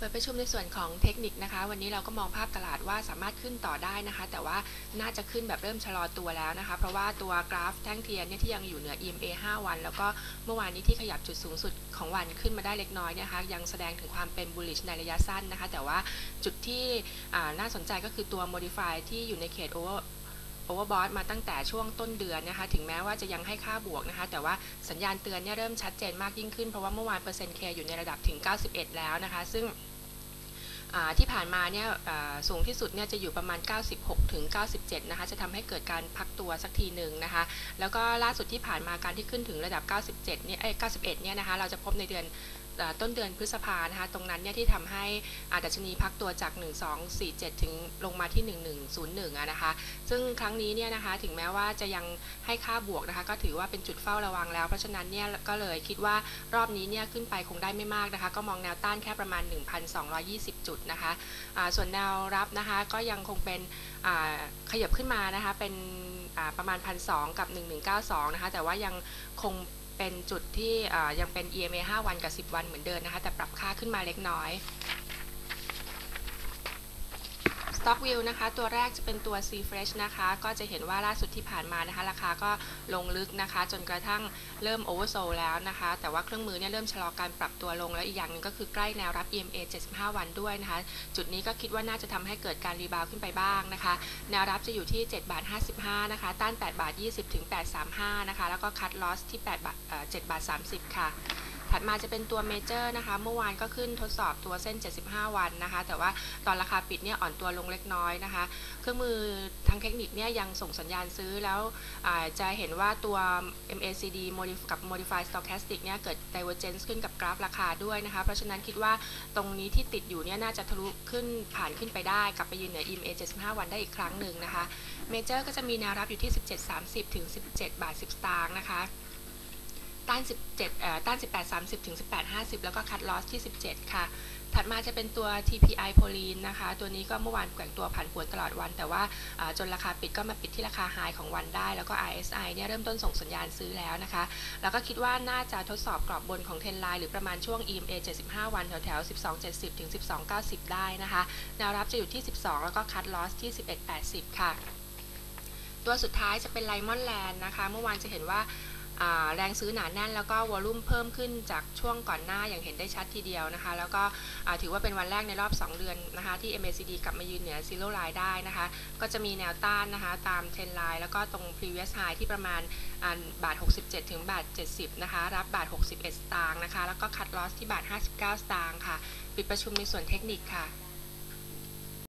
เปิดประชุมในส่วนของเทคนิคนะคะ วันนี้เราก็มองภาพตลาดว่าสามารถขึ้นต่อได้นะคะ แต่ว่าน่าจะขึ้นแบบเริ่มชะลอตัวแล้วนะคะ เพราะว่าตัวกราฟแท่งเทียนเนี่ยที่ยังอยู่เหนือ EMA 5 วัน แล้วก็เมื่อวานนี้ที่ขยับจุดสูงสุดของวันขึ้นมาได้เล็กน้อยนะคะ ยังแสดงถึงความเป็น bullish ในระยะสั้นนะคะ แต่ว่าจุดที่น่าสนใจก็คือตัว modify ที่อยู่ในเขต over โอเวอร์บอทมาตั้งแต่ช่วงต้นเดือนนะคะ ถึงแม้ว่าจะยังให้ค่าบวกนะคะ แต่ว่าสัญญาณเตือนเนี่ยเริ่มชัดเจนมากยิ่งขึ้น เพราะว่าเมื่อวานเปอร์เซ็นต์เคอยู่ในระดับถึง 91 แล้วนะคะ ซึ่ง ที่ผ่านมาเนี่ยสูงที่สุดเนี่ยจะอยู่ประมาณ 96ถึง97 นะคะ จะทำให้เกิดการพักตัวสักทีหนึ่งนะคะ แล้วก็ล่าสุดที่ผ่านมาการที่ขึ้นถึงระดับ 97 เนี่ยเอ้91 เนี่ยนะคะ เราจะพบในเดือน ต้นเดือนพฤษภานะคะ ตรงนั้นเนี่ยที่ทำให้อาดัชนีพักตัวจาก 1247 ถึงลงมาที่ 1101อะนะคะ ซึ่งครั้งนี้เนี่ยนะคะถึงแม้ว่าจะยังให้ค่าบวกนะคะ ก็ถือว่าเป็นจุดเฝ้าระวังแล้ว เพราะฉะนั้นเนี่ยก็เลยคิดว่ารอบนี้เนี่ยขึ้นไปคงได้ไม่มากนะคะ ก็มองแนวต้านแค่ประมาณ 1,220 จุดนะคะอ่าส่วนแนวรับนะคะก็ยังคงเป็นขยับขึ้นมานะคะเป็นประมาณ 1,200 กับ 1192 นะคะ แต่ว่ายังคง เป็นจุดที่ยังเป็น EMA 5 วันกับ 10 วันเหมือนเดิมนะคะ แต่ปรับค่าขึ้นมาเล็กน้อย Stock View นะคะ ตัวแรกจะเป็นตัว C Fresh นะคะ ก็จะเห็นว่าล่าสุดที่ผ่านมานะคะ ราคาก็ลงลึกนะคะ จนกระทั่งเริ่ม oversold แล้วนะคะ แต่ว่าเครื่องมือเนี่ยเริ่มชะลอการปรับตัวลงแล้วอีกอย่างหนึงก็คือใกล้แนวรับ EMA 75 วันด้วยนะคะ จุดนี้ก็คิดว่าน่าจะทำให้เกิดการรีบาวขึ้นไปบ้างนะคะ แนวรับจะอยู่ที่7บาท55 นะคะ ต้าน8บาท20ถึง835 นะคะ แล้วก็คัดลอสที่8บาทเอ่อ7บาท30 ค่ะ ถัดมาจะเป็นตัวเมเจอร์นะคะ เมื่อวานก็ขึ้นทดสอบตัวเส้น 75 วันนะคะ แต่ว่าตอนราคาปิดเนี่ยอ่อนตัวลงเล็กน้อยนะคะ เครื่องมือทางเทคนิคเนี่ยยังส่งสัญญาณซื้อแล้วจะเห็นว่าตัว MACD กับ Modified Stochastic เนี่ยเกิด divergence ขึ้นกับกราฟราคาด้วยนะคะ เพราะฉะนั้นคิดว่าตรงนี้ที่ติดอยู่เนี่ยน่าจะทะลุขึ้นผ่านขึ้นไปได้ กลับไปยืนเหนือ EMA 75 วันได้อีกครั้งหนึ่งนะคะ เมเจอร์ก็จะมีแนวรับอยู่ที่ 17.30 ถึง 17 บาท 10 สตางค์นะคะาน 17เอ่อต้าน 18 30 ถึง 18 50 แล้วก็คัดลอสที่ 17 ค่ะ ถัดมาจะเป็นตัว TPI โพลีนนะคะ ตัวนี้ก็เมื่อวานแกว่งตัวผันผวนตลอดวัน แต่ว่าจนราคาปิดก็มาปิดที่ราคาไฮของวันได้ แล้วก็ RSI เนี่ยเริ่มต้นส่งสัญญาณซื้อแล้วนะคะ แล้วก็คิดว่าน่าจะทดสอบกรอบบนของเทนไลน์หรือประมาณช่วง EMA 75 วันแถวๆ12.70 ถึง 12.90 ได้นะคะ แนวรับจะอยู่ที่ 12 แล้วก็คัดลอสที่ 11.80 ค่ะ ตัวสุดท้ายจะเป็นไลมอนแลนด์นะคะ เมื่อวานจะเห็นว่า แรงซื้อหนาแน่นแล้วก็วอลุ่มเพิ่มขึ้นจากช่วงก่อนหน้าอย่างเห็นได้ชัดทีเดียวนะคะ แล้วก็ถือว่าเป็นวันแรกในรอบ 2 เดือนนะคะ ที่ MACD กลับมายืนเหนือ Zero Line ได้นะคะ ก็จะมีแนวต้านนะคะตามเทรนไลน์แล้วก็ตรง previous high ที่ประมาณบาท 67 ถึงบาท 70 นะคะ รับบาท 61 สตางค์นะคะ แล้วก็คัดลอสที่บาท 59 สตางค์ค่ะ ปิดประชุมในส่วนเทคนิคค่ะ